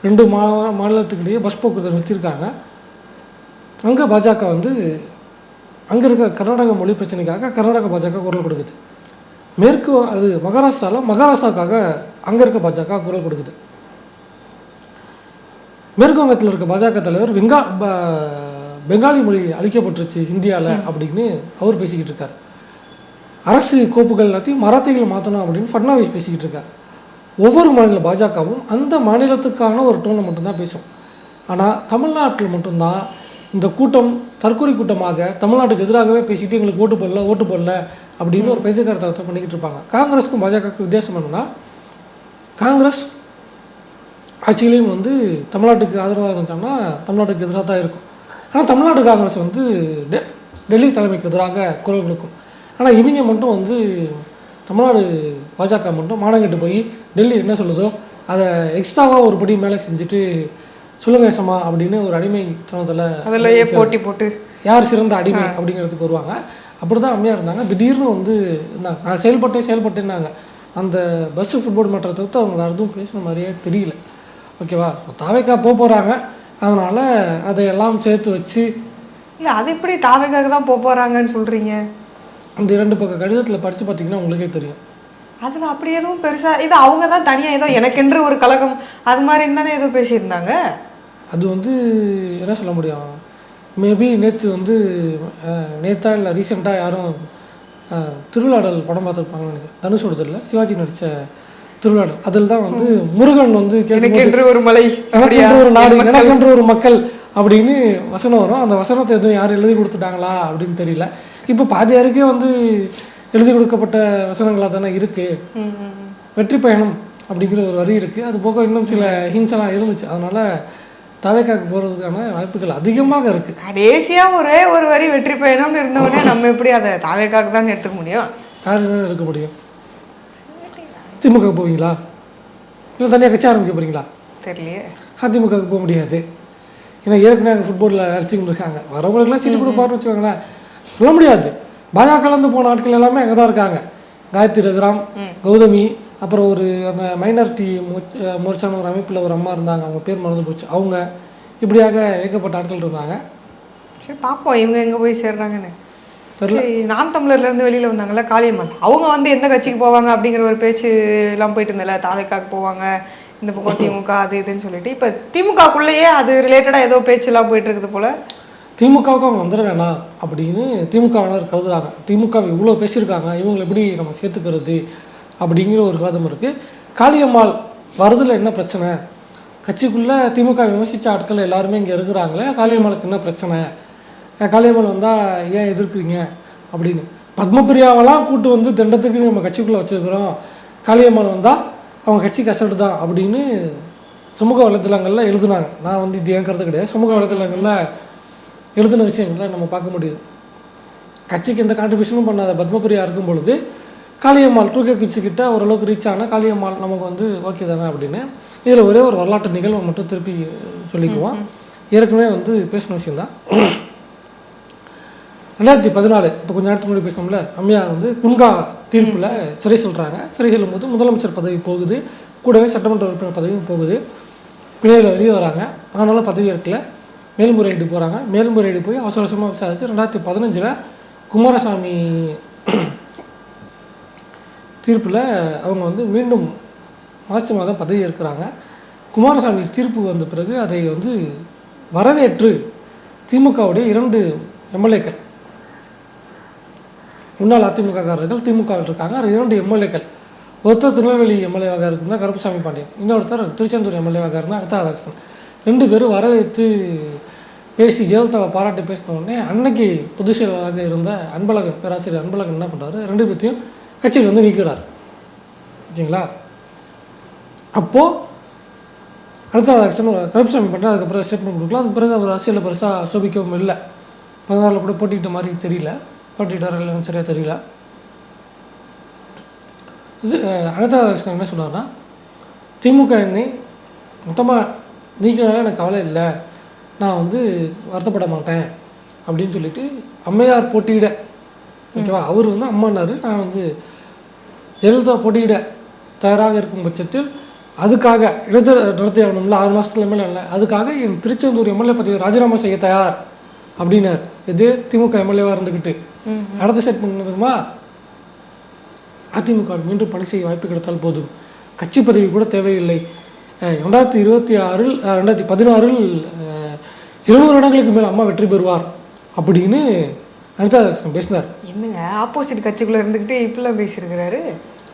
S2: ரெண்டு மா மாநிலத்துக்கிட்டேயே பஸ் போக்குவரத்து நிறுத்தியிருக்காங்க. அங்கே பாஜக வந்து அங்கே இருக்க கர்நாடக மொழி பிரச்சனைக்காக கர்நாடக பாஜக குரல் கொடுக்குது. மேற்கு அது மகாராஷ்டிராவில் மகாராஷ்டிராவுக்காக அங்கே இருக்க பாஜக குரல் கொடுக்குது. மேற்கு வங்கத்தில் இருக்க பாஜக தலைவர் வெங்கா பெங்காலி மொழி அழிக்கப்பட்டுருச்சு இந்தியாவில் அப்படின்னு அவர் பேசிக்கிட்டு இருக்கார். அரசு கோப்புகள் எல்லாத்தையும் மராத்திகள் மாற்றணும் அப்படின்னு ஃபட்னாவிஸ் பேசிக்கிட்டு இருக்கார். ஒவ்வொரு மாநில பாஜகவும் அந்த மாநிலத்துக்கான ஒரு டோனை மட்டும்தான் பேசும். ஆனால் தமிழ்நாட்டில் மட்டும்தான் இந்த கூட்டம் தற்கொலை கூட்டமாக தமிழ்நாட்டுக்கு எதிராகவே பேசிட்டு எங்களுக்கு ஓட்டு போடல ஓட்டு போடல அப்படின்னு ஒரு பைத்தியக்காரத்தனத்தை பண்ணிக்கிட்டு இருப்பாங்க. காங்கிரஸுக்கும் பாஜகவுக்கும் வித்தியாசம் என்னன்னா காங்கிரஸ் ஆட்சியிலையும் வந்து தமிழ்நாட்டுக்கு ஆதரவாக இருந்தாங்கன்னா தமிழ்நாட்டுக்கு எதிராக தான் இருக்கும். ஆனால் தமிழ்நாடு காங்கிரஸ் வந்து டெ டெல்லி தலைமைக்கு எதிராக குரல் கொடுக்கும். ஆனால் இவங்க மட்டும் வந்து தமிழ்நாடு பாஜக மட்டும் மானங்கெட்டு போய் டெல்லி என்ன சொல்லுதோ அதை எக்ஸ்ட்ராவாக ஒரு படி மேலே செஞ்சுட்டு சொல்லுங்க சமா அப்படின்னு ஒரு அடிமைத்தனத்தில்
S1: அதுலயே போட்டி போட்டு.
S2: யார் சிறந்த அடிமை அப்படிங்கிறதுக்கு வருவாங்க. அப்படி தான் அம்மையாக இருந்தாங்க. திடீர்னு வந்து இருந்தாங்க நான் செயல்பட்டேன் செயல்பட்டேன்னாங்க. அந்த பஸ் ஃபுட்போர்ட் மற்றத்தை தவிர்த்து அவங்க வேறு எதுவும் பேசுன மாதிரியே தெரியல. ஓகேவா? தாவைக்கா போக போகிறாங்க அதனால் அதையெல்லாம் சேர்த்து வச்சு
S1: இல்ல அது எப்படி தாவைக்காக தான் போக போறாங்கன்னு சொல்றீங்க?
S2: அந்த இரண்டு பக்க கடிதத்தில் படித்து பார்த்தீங்கன்னா உங்களுக்கே தெரியும்.
S1: அதுல அப்படி எதுவும் பெருசா இது அவங்க தான் தனியா ஏதோ எனக்கென்று ஒரு கழகம் அது மாதிரி தானே ஏதோ பேசியிருந்தாங்க?
S2: அது வந்து என்ன சொல்ல முடியும்? மேபி நேற்று வந்து நேத்தா இல்லை ரீசெண்டாக யாரும் திருவிழாடல் படம் பார்த்துருப்பாங்கன்னு நினைக்கிறேன். தனுஷோடதில் சிவாஜி நடித்த திருவிழாடல். அதில் தான் வந்து முருகன் வந்து
S1: எனக்கென்று ஒரு மலை?
S2: எனக்கென்று ஒரு நாடு. எனக்கென்று ஒரு மக்கள் அப்படின்னு வசனம் வரும். அந்த வசனத்தை எதுவும் யார் எழுதி கொடுத்துட்டாங்களா அப்படின்னு தெரியல. இப்போ பாதியாருக்கே வந்து எழுதி கொடுக்கப்பட்ட வசனங்களாக தானே இருக்குது. வெற்றி பயணம் அப்படிங்கிற ஒரு வரி இருக்குது அது போக இன்னும் சில ஹின்ஸெல்லாம் இருந்துச்சு. அதனால் தவைக்காக்கு போகிறதுக்கான வாய்ப்புகள் அதிகமாக இருக்குது
S1: கடைசியா ஒரே ஒரு வரி வெற்றி பயணம்னு இருந்தவொடனே நம்ம எப்படி அதை தாவைக்காக தான் எடுத்துக்க முடியும்?
S2: யார் இருக்க முடியும். திமுக போவீங்களா? இல்லை தனியாக கட்சி ஆரம்பிக்க போகிறீங்களா
S1: தெரியலையே.
S2: அதிமுகவுக்கு போக முடியாது. ஏன்னா ஏற்கனவே ஃபுட்பாலில் அடிச்சுக்கிட்டு இருக்காங்க. வரவங்களுக்குலாம் சீட்டு கொடுப்பாருன்னு வச்சுக்கோங்களேன். சொல்ல முடியாது. பாஜக கலந்து போன ஆட்கள் எல்லாமே அங்கே தான் இருக்காங்க. காயத்ரி ரகுராம் கௌதமி அப்புறம் ஒரு அந்த மைனாரிட்டி மோர்ச்சான ஒரு அமைப்பில் ஒரு அம்மா இருந்தாங்க. அவங்க பேர் மறந்து போச்சு. அவங்க இப்படியாக ஏகப்பட்ட ஆட்கள் இருந்தாங்க.
S1: சரி பார்ப்போம் இவங்க எங்க போய் சேர்றாங்கன்னு. சரி நாம் தமிழர்ல இருந்து வெளியில வந்தாங்கல்ல காளியம்மாள் அவங்க வந்து எந்த கட்சிக்கு போவாங்க அப்படிங்கிற ஒரு பேச்சு எல்லாம் போயிட்டு இருந்தல தாவைக்காக்கு போவாங்க இந்த பக்கம் திமுக அது இதுன்னு சொல்லிட்டு. இப்ப திமுகக்குள்ளேயே அது ரிலேட்டடா ஏதோ பேச்சு எல்லாம் போயிட்டு இருக்குது போல.
S2: திமுகவுக்கு அவங்க வந்துட வேணாம் அப்படின்னு திமுகவினர் கருதுறாங்க. திமுக இவ்வளோ பேசியிருக்காங்க இவங்களை எப்படி நம்ம சேர்த்துக்கிறது அப்படிங்கிற ஒரு வாதம் இருக்குது காளியம்மாள் வருதில் என்ன பிரச்சனை? கட்சிக்குள்ளே திமுக விமர்சித்த ஆட்கள் எல்லாருமே இங்கே இருக்கிறாங்களே காளியம்மாளுக்கு என்ன பிரச்சனை? ஏன் காளியம்மாள் வந்தால் ஏன் எதிர்க்கிறீங்க அப்படின்னு. பத்மபிரியாவெல்லாம் கூட்டு வந்து திண்டத்துக்கு நம்ம கட்சிக்குள்ளே வச்சுருக்கிறோம். காளியம்மாள் வந்தால் அவங்க கட்சி கசடு தான் அப்படின்னு சமூக வலைத்தளங்களில் எழுதுனாங்க. நான் வந்து இது ஏன் கருத்து கிடையாது. சமூக வலைத்தளங்களில் எழுதின விஷயங்களை நம்ம பார்க்க முடியுது கட்சிக்கு எந்த கான்ட்ரிபியூஷனும் பண்ணாத பத்மபிரியா இருக்கும் பொழுது காளியம்மாள் டூ கே கிட்ஸு கிட்ட ஓரளவுக்கு ரீச் ஆன காளியம்மாள் நமக்கு வந்து ஓகே தானே அப்படின்னு. இதில் ஒரே ஒரு வரலாற்று நிகழ்வை மட்டும் திருப்பி சொல்லிக்குவோம். ஏற்கனவே வந்து பேசின விஷயம்தான். ரெண்டாயிரத்தி பதினாலு இப்போ கொஞ்ச நேரத்துக்கு முன்னாடி பேசணும்ல அம்மையார் வந்து குன்கா தீர்ப்பில் சிறை செல்றாங்க. சிறை செல்லும் போது முதலமைச்சர் பதவி போகுது. கூடவே சட்டமன்ற உறுப்பினர் பதவியும் போகுது. பிள்ளைகள் வெளியே வராங்க. ஆனாலும் பதவி ஏற்கல. மேல்முறையீடு போகிறாங்க மேல்முறையீடு போய் அவசர அவசரமாக விசாரித்து ரெண்டாயிரத்தி பதினஞ்சில் குமாரசாமி தீர்ப்பில் அவங்க வந்து மீண்டும் மார்ச் மாதம் பதவி ஏற்கிறாங்க. குமாரசாமி தீர்ப்பு வந்த பிறகு அதை வந்து வரவேற்று திமுகவுடைய இரண்டு எம்எல்ஏக்கள் முன்னாள் அதிமுககாரர்கள் திமுகவில் இருக்காங்க. இரண்டு எம்எல்ஏக்கள் ஒருத்தர் திருநெல்வேலி எம்எல்ஏவாக இருந்தால் கருப்புசாமி பாண்டியன் இன்னொருத்தர் திருச்செந்தூர் எம்எல்ஏவாக இருந்தால் அடுத்த ராதாகிருஷ்ணன் ரெண்டு பேரும் வரவேற்று பேசி ஜெயலலிதாவை பாராட்டி பேசின உடனே அன்னைக்கு பொதுச் செயலாளராக இருந்த அன்பழகன் பேராசிரியர் அன்பழகன் என்ன பண்ணுறாரு ரெண்டு பேர்த்தையும் கட்சியில் வந்து நீக்கிறார். ஓகேங்களா? அப்போது அடுத்த ராதாகிருஷ்ணன் ஒரு பண்ணுறாரு அதுக்கப்புறம் ஸ்டேட்மெண்ட் கொடுக்கல அதுக்கு பிறகு அவர் அரசியலில் பெருசாக சோபிக்கவும் இல்லை. பதினாலில் கூட போட்டிக்கிட்ட மாதிரி தெரியல. போட்டிட்டார் இல்லைன்னு சரியாக தெரியல. இது அனிதா கிருஷ்ணன் என்ன சொன்னார்னா திமுக என்னை மொத்தமாக நீக்கினால எனக்கு கவலை இல்லை. நான் வந்து வருத்தப்பட மாட்டேன் அப்படின்னு சொல்லிட்டு அம்மையார் போட்டியிட ஓகேவா? அவர் வந்து அம்மானாரு. நான் வந்து ஜெயலலிதா போட்டியிட தயாராக இருக்கும் பட்சத்தில் அதுக்காக இடைத்தேர்தல் நடத்தி ஆகணும்ல ஆறு மாதத்துல எம்எல்ஏ இல்லை. அதுக்காக என் திருச்செந்தூர் எம்எல்ஏ பதவியை ராஜினாமா செய்ய தயார் அப்படின்னார். இது திமுக எம்எல்ஏவாக இருந்துக்கிட்டு அடுத்த செட் பண்ணதுமா அதிமுக மீண்டும் பணி செய்ய வாய்ப்பு கிடைத்தால் போதும். கட்சி பதவி கூட தேவையில்லை. ரெண்டாயிரத்தி இருபத்தி ஆறில் ரெண்டாயிரத்தி பதினாறில் அஹ், இருநூறு இடங்களுக்கு மேல் அம்மா வெற்றி பெறுவார் அப்படின்னு அனிதா பேசினார்.
S1: என்னங்க ஆப்போசிட் கட்சிக்குள்ள இருந்துக்கிட்டு இப்படிலாம் பேசியிருக்கிறாரு?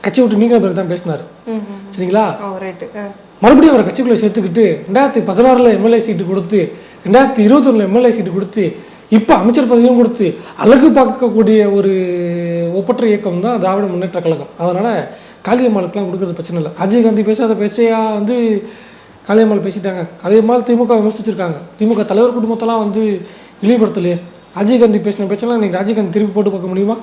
S2: கட்சி விட்டு நீங்கிற பிறகு தான் பேசினார். சரிங்களா? மறுபடியும் அவரை கட்சிக்குள்ளே சேர்த்துக்கிட்டு ரெண்டாயிரத்தி பதினாறில் எம்எல்ஏ சீட்டு கொடுத்து ரெண்டாயிரத்தி இருபத்தொன்னில் எம்எல்ஏ சீட்டு கொடுத்து இப்போ அமைச்சர் பதவியும் கொடுத்து அழகு பார்க்கக்கூடிய ஒரு ஒப்பற்ற இயக்கம் தான் திராவிட முன்னேற்ற கழகம். அதனால் காளியம்மாளுக்கெல்லாம் கொடுக்கறது பிரச்சனை இல்லை. அஜய் காந்தி பேசாத பேச்சையா வந்து காளியம்மாள் பேசிட்டாங்க. காளியம்மாள் திமுக விமர்சிச்சிருக்காங்க. திமுக தலைவர் குடும்பத்தெல்லாம் வந்து இழிவுபடுத்தலையே. அஜய் காந்தி பேசின பேச்செல்லாம் இன்னைக்கு ராஜீவ்காந்தி திருப்பி போட்டு பார்க்க முடியுமா?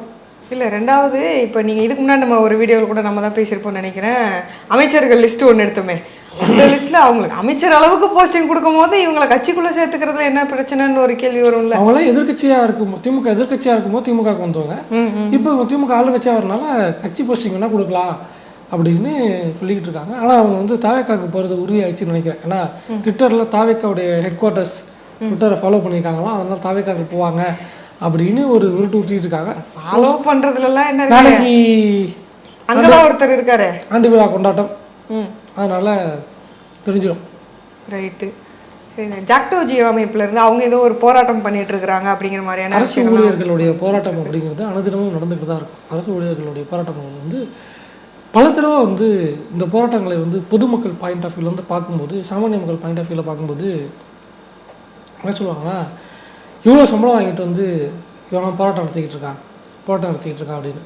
S1: இல்லை ரெண்டாவது இப்போ நீங்கள் இதுக்கு முன்னாடி நம்ம ஒரு வீடியோவில் கூட நம்ம தான் பேசியிருப்போம்னு நினைக்கிறேன். அமைச்சர்கள் லிஸ்ட்டு ஒன்று எடுத்தோமே. அந்த லிஸ்ட்டில் அவங்களுக்கு அமைச்சர் அளவுக்கு போஸ்டிங் கொடுக்கும்போது இவங்களை கட்சிக்குள்ளே சேர்த்துக்கிறதுல என்ன பிரச்சனைன்னு ஒரு கேள்வி வரும்ல.
S2: அவங்களாம் எதிர்க்கட்சியாக இருக்கும்? திமுக எதிர்க்கட்சியாக இருக்கும்போது திமுகவுக்கு வந்தவங்க. இப்போ திமுக ஆளுங்கட்சியாக வரனால கட்சி போஸ்டிங் வேணால் கொடுக்கலாம். அப்படின்னு சொல்லிக்கிட்டு இருக்காங்க. ஆனால் அவங்க வந்து தாவேக்காவுக்கு போகிறது உறுதியாயிடுச்சுன்னு நினைக்கிறேன். ஏன்னா ட்விட்டரில் தாவேக்காவுடைய ஹெட் குவார்ட்டர்ஸ் ட்விட்டரை ஃபாலோ பண்ணியிருக்காங்களாம். அதனால தாவேக்காவுக்கு போவாங்க அப்படின்னு ஒரு உருட்டு ஊட்டிட்டு இருக்காங்க.
S1: ஃபாலோ பண்ணுறதுலலாம் என்ன
S2: நாளைக்கு
S1: அங்கெல்லாம் ஒருத்தர் இருக்காரு.
S2: ஆண்டு விழா கொண்டாட்டம். அதனால தெரிஞ்சிடும்
S1: ரைட்டு சரி ஜாக்டோ ஜியோ அமைப்புல இருந்து அவங்க ஏதோ ஒரு போராட்டம் பண்ணிட்டு இருக்கிறாங்க அப்படிங்கிற மாதிரியான
S2: அரசு ஊழியர்களுடைய போராட்டம் அப்படிங்கிறது அனுதினமும் நடந்துக்கிட்டு தான் இருக்கும். அரசு ஊழியர்களுடைய போராட்டம் வந்து பல தடவை வந்து இந்த போராட்டங்களை வந்து பொதுமக்கள் பாயிண்ட் ஆஃப் வியூவில் வந்து பார்க்கும்போது சாமானிய மக்கள் பாயிண்ட் ஆஃப் வியூவில் பார்க்கும்போது என்ன சொல்லுவாங்கன்னா இவ்வளோ சம்பளம் வாங்கிட்டு வந்து இவனா போராட்டம் நடத்திக்கிட்டு இருக்கான் போராட்டம் நடத்திக்கிட்டு இருக்கான் அப்படின்னு.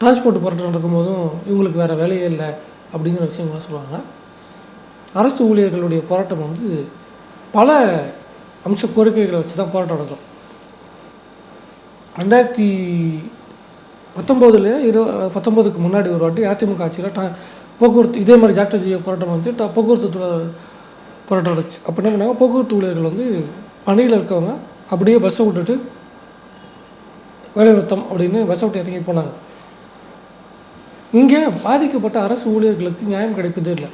S2: டிரான்ஸ்போர்ட் போராட்டம் நடக்கும்போதும் இவங்களுக்கு வேறு வேலையே இல்லை அப்படிங்கிற விஷயங்கள்லாம் சொல்லுவாங்க. அரசு ஊழியர்களுடைய போராட்டம் வந்து பல அம்ச கோரிக்கைகளை வச்சு தான் போராட்டம் நடக்கும். ரெண்டாயிரத்தி பத்தொம்போதில் இரு பத்தொம்போதுக்கு முன்னாடி ஒரு வாட்டி அதிமுக ஆட்சியில் ட போக்குவரத்து இதே மாதிரி ஜாக்டர் ஜியோ போராட்டம் வந்து ட போக்குவரத்து போராட்டம் நடந்துச்சு. அப்போ என்ன பண்ணாங்க? போக்குவரத்து ஊழியர்கள் வந்து பணியில் இருக்கவங்க அப்படியே பஸ்ஸை விட்டுட்டு வேலை நிறுத்தம் அப்படின்னு பஸ்ஸை விட்டு இறங்கி போனாங்க. இங்கே பாதிக்கப்பட்ட அரசு ஊழியர்களுக்கு நியாயம் கிடைப்பதே இல்லை.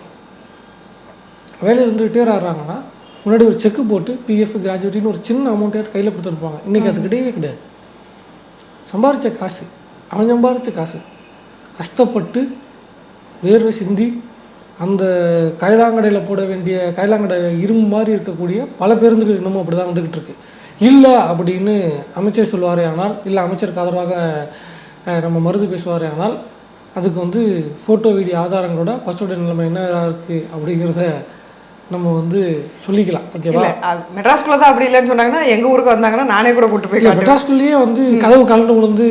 S2: வேலையிலேருந்து ரிட்டையர் ஆகிறாங்கன்னா முன்னாடி ஒரு செக்கு போட்டு பிஎஃப் கிராஜுவேட்டின்னு ஒரு சின்ன அமௌண்ட்டையாவது கையில் கொடுத்துருப்பாங்க இன்றைக்கி அது கிடையவே கிடையாது. சம்பாதிச்ச காசு. அவன் சம்பாரித்த காசு. கஷ்டப்பட்டு வேர்வை சிந்தி அந்த கைலாங்கடையில் போட வேண்டிய கைலாங்கடை இரும்பு மாதிரி இருக்கக்கூடிய பல பேருந்துகள் இன்னமும் அப்படி தான் வந்துக்கிட்டு இருக்கு. இல்லை அப்படின்னு அமைச்சர் சொல்வாரே ஆனால் இல்லை அமைச்சருக்கு ஆதரவாக நம்ம மருந்து பேசுவாரே ஆனால் அதுக்கு வந்து ஃபோட்டோ வீடியோ ஆதாரங்களோட பஸ்ஸோட நிலைமை என்ன இருக்குது அப்படிங்கிறத நம்ம வந்து சொல்லிக்கலாம் ஓகேவா
S1: மெட்ராஸ்குள்ள தான் அப்படி இல்லைன்னு சொன்னாங்கன்னா எங்க ஊருக்கு வந்தாங்கன்னா நானே கூட கூட்டு போய்
S2: மெட்ராஸ்குள்ளேயே வந்து கதவு கலந்து விழுந்து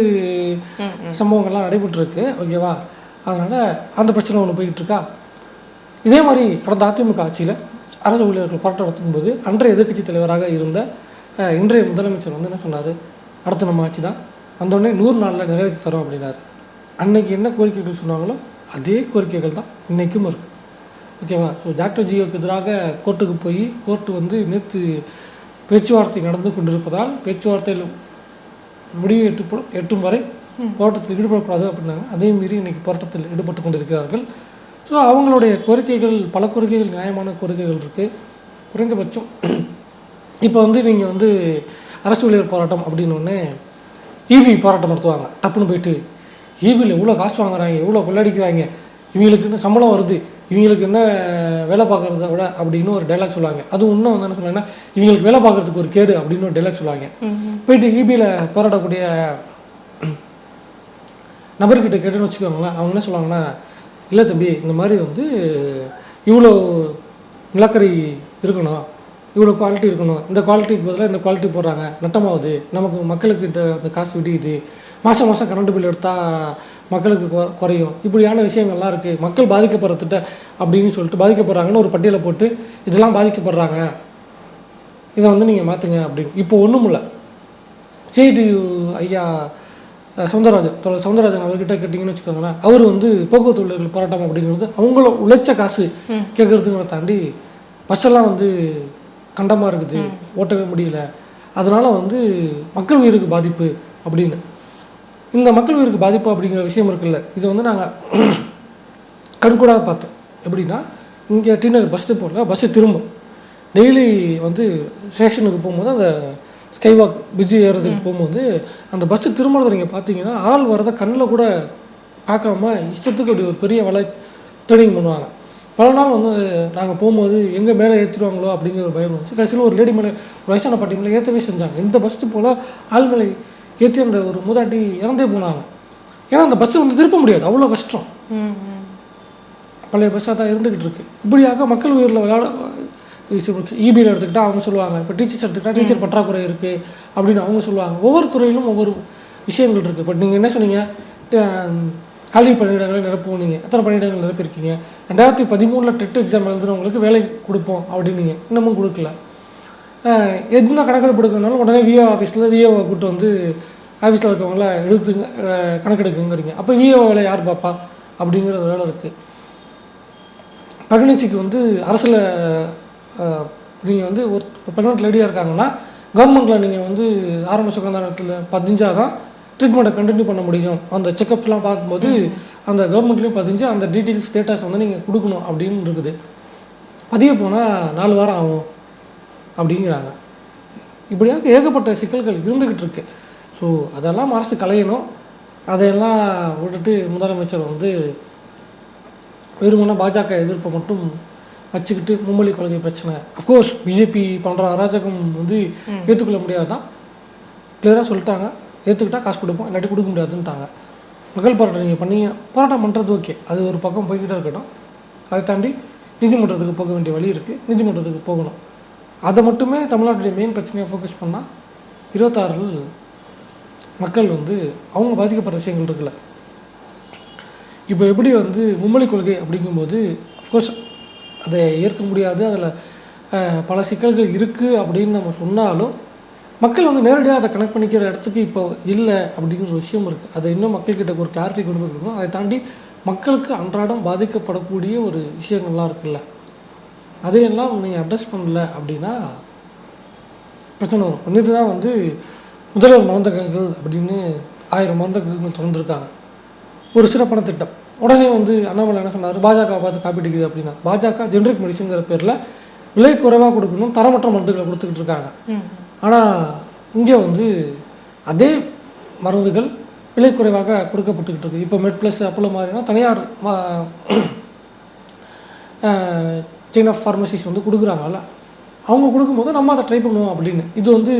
S2: சம்பவங்கள்லாம் நடைபெற்று இருக்கு ஓகேவா அதனால் அந்த பிரச்சனை ஒன்று போய்கிட்டு இருக்கா? இதே மாதிரி கடந்த அதிமுக ஆட்சியில் அரசு ஊழியர்கள் போராட்டம் நடத்தும் போது அன்றைய எதிர்க்கட்சி தலைவராக இருந்த இன்றைய முதலமைச்சர் வந்து என்ன சொன்னார்? அடுத்த நம்ம ஆட்சி தான். வந்தோடனே நூறு நாளில் நிறைவேற்றி தரோம் அப்படின்னாரு. அன்னைக்கு என்ன கோரிக்கைகள் சொன்னாங்களோ அதே கோரிக்கைகள் தான் இன்றைக்கும் இருக்குது ஓகேவா ஸோ டாக்டர் ஜியோக்கு எதிராக கோர்ட்டுக்கு போய் கோர்ட்டு வந்து நேற்று பேச்சுவார்த்தை நடந்து கொண்டிருப்பதால் பேச்சுவார்த்தையில் முடிவு எட்டு எட்டும் வரை போராட்டத்தில் ஈடுபடக்கூடாது அப்படின்னாங்க. அதே மீறி இன்னைக்கு போராட்டத்தில் ஈடுபட்டு கொண்டிருக்கிறார்கள். ஸோ அவங்களுடைய கோரிக்கைகள் பல கோரிக்கைகள் நியாயமான கோரிக்கைகள் இருக்குது குறைந்தபட்சம் இப்போ வந்து நீங்கள் வந்து அரசு ஊழியர் போராட்டம் அப்படின்னோடனே ஈபி போராட்டம் நடத்துவாங்க. டப்புன்னு போயிட்டு ஈபியில் எவ்வளோ காசு வாங்குறாங்க எவ்வளோ கொள்ளடிக்கிறாங்க இவங்களுக்கு என்ன சம்பளம் வருது? இவங்களுக்கு என்ன வேலை பார்க்குறத விட அப்படின்னு ஒரு டைலாக் சொல்லுவாங்க. அதுவும் இன்னும் வந்து என்ன சொன்னாங்கன்னா இவங்களுக்கு வேலை பார்க்குறதுக்கு ஒரு கேடு அப்படின்னு ஒரு டைலாக் சொல்லுவாங்க. போயிட்டு ஈபியில் போராடக்கூடிய நபர்கிட்ட கேட்டுன்னு வச்சுக்கோங்களேன் அவங்க என்ன சொல்லுவாங்கன்னா இல்லை தம்பி இந்த மாதிரி வந்து இவ்வளோ நிலக்கரி இருக்கணும் இவ்வளோ குவாலிட்டி இருக்கணும். இந்த குவாலிட்டிக்கு பதிலாக இந்த குவாலிட்டி போடுறாங்க. நட்டமாகுது. நமக்கு மக்களுக்கிட்ட அந்த காசு விடியுது. மாதம் மாதம் கரண்ட் பில் எடுத்தால் மக்களுக்கு குறையும். இப்படியான விஷயங்கள்லாம் இருக்குது மக்கள் பாதிக்கப்படுற திட்ட அப்படின்னு சொல்லிட்டு பாதிக்கப்படுறாங்கன்னு ஒரு பட்டியலை போட்டு இதெல்லாம் பாதிக்கப்படுறாங்க. இதை வந்து நீங்கள் மாற்றுங்க அப்படின்னு. இப்போ ஒன்றும் இல்லை. சிஐடியு ஐயா சவுந்தரராஜன் சவுந்தரராஜன் அவர்கிட்ட கேட்டிங்கன்னு வச்சுக்கோங்களேன். அவர் வந்து போக்குவரத்து ஊழியர்கள் போராட்டம் அப்படிங்கிறது அவங்கள உழைச்ச காசு கேட்குறதுங்கிறத தாண்டி பஸ்ஸெல்லாம் வந்து கண்டமாக இருக்குது. ஓட்டவே முடியல. அதனால வந்து மக்கள் உயிருக்கு பாதிப்பு அப்படின்னு. இந்த மக்கள் உயிருக்கு பாதிப்பு அப்படிங்கிற விஷயம் இருக்குல்ல. இது வந்து நாங்கள் கண்கூடாக பார்த்தோம். எப்படின்னா இங்கே டிநகர் பஸ் டிப்போவில் பஸ்ஸு திரும்பும். டெய்லி வந்து ஸ்டேஷனுக்கு போகும்போது அந்த ஸ்கை வாக் ஏறுறதுக்கு போகும்போது அந்த பஸ்ஸு திரும்புறதை நீங்கள் பார்த்தீங்கன்னா ஆள் வரதை கண்ணில் கூட பார்க்காம இஷ்டத்துக்கு அப்படி ஒரு பெரிய வலை ட்ரெயினிங் பண்ணுவாங்க. பல நாள் வந்து நாங்கள் போகும்போது எங்கே மேலே ஏற்றிடுவாங்களோ அப்படிங்கிற ஒரு பயம் இருந்துச்சு. கடைசியில் ஒரு லேடி மேலே ஒரு வயசான பாட்டி மேலே ஏற்றவே செஞ்சாங்க. இந்த பஸ்ஸு போல் ஆள் மேலே ஏற்றி அந்த ஒரு மூதாட்டி இறந்தே போனாங்க. ஏன்னா அந்த பஸ்ஸு வந்து திருப்ப முடியாது. அவ்வளோ கஷ்டம். பழைய பஸ்ஸாக தான் இருந்துக்கிட்டு இருக்கு. இப்படியாக மக்கள் உயிரில் விளையாட இபியில் எடுத்துக்கிட்டா அவங்க சொல்லுவாங்க. இப்போ டீச்சர்ஸ் எடுத்துக்கிட்டா டீச்சர் பற்றாக்குறை இருக்குது அப்படின்னு அவங்க சொல்லுவாங்க. ஒவ்வொரு துறையிலும் ஒவ்வொரு விஷயங்கள் இருக்குது பட் நீங்கள் என்ன சொன்னீங்க? கல்வி பணியிடங்களை நிரப்புவோம் நீங்கள் எத்தனை பணியிடங்கள் நிரப்பியிருக்கீங்க? ரெண்டாயிரத்தி பதிமூணில் டெட் எக்ஸாம் எழுதுனவங்களுக்கு வேலை கொடுப்போம் அப்படின்னீங்க இன்னமும் கொடுக்கல. எதுனா எந்த கணக்கெடுப்பு எடுக்கணும்னாலும் உடனே விஓ ஆஃபீஸில் விஓவை கூப்பிட்டு வந்து ஆஃபீஸில் இருக்கவங்கள எடுத்துங்க கணக்கெடுக்குங்கிறீங்க. அப்போ விஓ வேலை யார் பார்ப்பா அப்படிங்கிற ஒரு வேலை இருக்குது ப்ரெக்னென்சிக்கு வந்து அரசில் நீங்கள் வந்து ஒரு ப்ரெக்னென்ட் லேடியாக இருக்காங்கன்னா கவர்மெண்ட்டில் நீங்கள் வந்து ஆரம்ப சுகாதாரத்தில் பதிஞ்சால் தான் ட்ரீட்மெண்ட்டை கண்டினியூ பண்ண முடியும். அந்த செக்கப்லாம் பார்க்கும்போது அந்த கவர்மெண்ட்லேயும் பதிஞ்சு அந்த டீட்டெயில்ஸ் டேட்டாஸ் வந்து நீங்கள் கொடுக்கணும் அப்படின்னு இருக்குது. பதிய போனால் நாலு வாரம் ஆகும். அப்படிங்கிறாங்க. இப்படியாக ஏகப்பட்ட சிக்கல்கள் இருந்துக்கிட்டு இருக்கு. ஸோ அதெல்லாம் அரசு களையணும். அதையெல்லாம் விட்டுட்டு முதலமைச்சர் வந்து வெறுமனே பாஜக எதிர்ப்பை மட்டும் வச்சுக்கிட்டு மும்மொழி கொள்கை பிரச்சனை. அஃப்கோர்ஸ் பிஜேபி பண்ணுற அராஜகம் வந்து ஏற்றுக்கொள்ள முடியாதான் கிளியராக சொல்லிட்டாங்க. ஏற்றுக்கிட்டா காசு கொடுப்போம். இல்லாட்டி கொடுக்க முடியாதுன்ட்டாங்க மக்கள் போராட்டம் நீங்கள் பண்ணீங்க. போராட்டம் பண்ணுறது ஓகே அது ஒரு பக்கம் போய்கிட்டே இருக்கட்டும். அதை தாண்டி நீதிமன்றத்துக்கு போக வேண்டிய வழி இருக்குது நீதிமன்றத்துக்கு போகணும். அதை மட்டுமே தமிழ்நாட்டுடைய மெயின் பிரச்சனையை ஃபோக்கஸ் பண்ணால் இருபத்தாறில் மக்கள் வந்து அவங்க பாதிக்கப்படுற விஷயங்கள் இருக்குல்ல. இப்போ எப்படி வந்து மும்மொழி கொள்கை அப்படிங்கும்போது அஃப்கோர்ஸ் அதை ஏற்க முடியாது. அதில் பல சிக்கல்கள் இருக்குது அப்படின்னு நம்ம சொன்னாலும் மக்கள் வந்து நேரடியாக அதை கனெக்ட் பண்ணிக்கிற இடத்துக்கு இப்போ இல்லை அப்படிங்கிற ஒரு விஷயம் இருக்குது அதை இன்னும் மக்கள்கிட்ட ஒரு கிளாரிட்டி கொண்டு போயிருக்கணும் அதை தாண்டி மக்களுக்கு அன்றாடம் பாதிக்கப்படக்கூடிய ஒரு விஷயங்கள்லாம் இருக்குல்ல. அதையெல்லாம் நீங்கள் அட்ரஸ் பண்ணல அப்படின்னா பிரச்சனை வரும். நேற்று தான் வந்து முதல்வர் மருந்தகங்கள் அப்படின்னு ஆயிரம் மருந்தகங்கள் திறந்துருக்காங்க. ஒரு சிறப்பான திட்டம் உடனே வந்து அண்ணாமலை என்ன சொன்னார்? பாஜக பார்த்து காப்பி அடிக்குது அப்படின்னா. பாஜக ஜென்ரிக் மெடிசன்ங்கிற பேரில் விலை குறைவாக கொடுக்கணும் தரமற்ற மருந்துகளை கொடுத்துக்கிட்டு இருக்காங்க. ஆனால் இங்கே வந்து அதே மருந்துகள் விலை குறைவாக கொடுக்கப்பட்டுக்கிட்டு இருக்கு. இப்போ மெட் ப்ளஸ் அப்போலோ மாதிரினா தனியார் செயின் ஆஃப் ஃபார்மசிஸ் வந்து கொடுக்குறாங்கல்ல அவங்க கொடுக்கும்போது நம்ம அதை ட்ரை பண்ணுவோம் அப்படின்னு. இது வந்து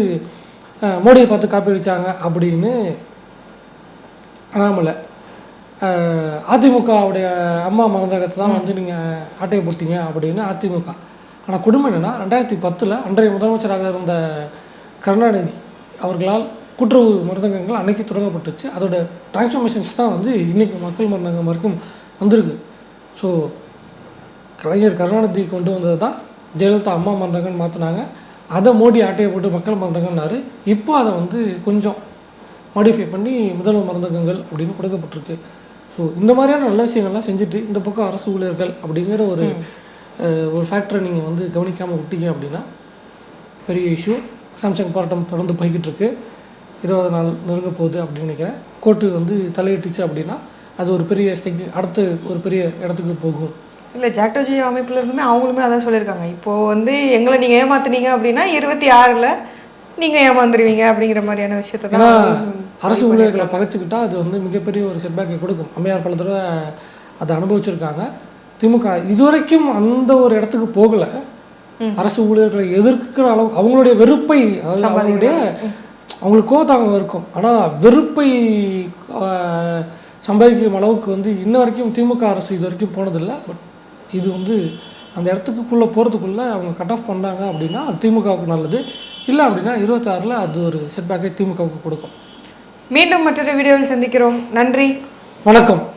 S2: மோடியை பார்த்து காப்பி அடித்தாங்க அப்படின்னு அண்ணாமலை அதிமுகவுடைய அம்மா மருந்தகத்தை தான் வந்து நீங்கள் ஆட்டையை போட்டீங்க அப்படின்னு அதிமுக. ஆனால் கொடுமை என்னென்னா ரெண்டாயிரத்தி பத்தில் அன்றைய முதலமைச்சராக இருந்த கருணாநிதி அவர்களால் கூட்டுறவு மருந்தகங்கள் அன்னைக்கு தொடங்கப்பட்டுச்சு. அதோட டிரான்ஸ்ஃபர்மேஷன்ஸ் தான் வந்து இன்றைக்கி மக்கள் மருந்தகம் வரைக்கும் வந்திருக்கு. ஸோ கலைஞர் கருணாநிதி கொண்டு வந்தது தான் ஜெயலலிதா அம்மா மருந்தகம்னு மாற்றினாங்க அதை மோடி ஆட்டையை போட்டு மக்கள் மருந்தகம்னாரு. இப்போ அதை வந்து கொஞ்சம் மாடிஃபை பண்ணி முதல்வர் மருந்தகங்கள் அப்படின்னு கொடுக்கப்பட்டிருக்கு. ஸோ இந்த மாதிரியான நல்ல விஷயங்கள்லாம் செஞ்சுட்டு இந்த பக்கம் அரசு ஊழியர்கள் அப்படிங்கிற ஒரு ஒரு ஃபேக்டரை நீங்கள் வந்து கவனிக்காமல் விட்டீங்க அப்படின்னா பெரிய இஷ்யூ சாம்சங் போராட்டம் தொடர்ந்து போய்கிட்டு இருக்கு இருபது நாள் நெருங்க போகுது அப்படின்னு நினைக்கிறேன். கோர்ட்டு வந்து தலையிட்டுச்சு அப்படின்னா அது ஒரு பெரிய ஸ்டெக் அடுத்து ஒரு பெரிய இடத்துக்கு போகும்.
S1: இல்லை ஜாக்டோஜி அமைப்புல இருந்துமே அவங்களுமே அதான் சொல்லியிருக்காங்க. இப்போ வந்து எங்களை நீங்கள் ஏமாத்துனீங்க அப்படின்னா இருபத்தி ஆறில் நீங்கள் ஏமாந்துருவீங்க அப்படிங்கிற மாதிரியான விஷயத்தை தான்
S2: அரசு ஊழியர்களை பகைச்சிக்கிட்டா அது வந்து மிகப்பெரிய ஒரு செட்பேக்கை கொடுக்கும். அம்மையார் பல தடவை அதை அனுபவிச்சிருக்காங்க. திமுக இதுவரைக்கும் அந்த ஒரு இடத்துக்கு போகலை. அரசு ஊழியர்களை எதிர்க்கிற அளவு அவங்களுடைய வெறுப்பை அவங்களுடைய அவங்களுக்கு கோவத்தாங்க இருக்கும். ஆனால் வெறுப்பை சம்பாதிக்கும் அளவுக்கு வந்து இன்ன வரைக்கும் திமுக அரசு இது வரைக்கும் போனதில்லை. பட் இது வந்து அந்த இடத்துக்குள்ளே போகிறதுக்குள்ளே அவங்க கட் ஆஃப் பண்ணாங்க அப்படின்னா அது திமுகவுக்கு நல்லது. இல்லை அப்படின்னா இருபத்தாறில் அது ஒரு செட்பேக்கை திமுகவுக்கு கொடுக்கும்.
S1: மீண்டும் மற்றொரு வீடியோவில் சந்திக்கிறோம். நன்றி.
S2: வணக்கம்.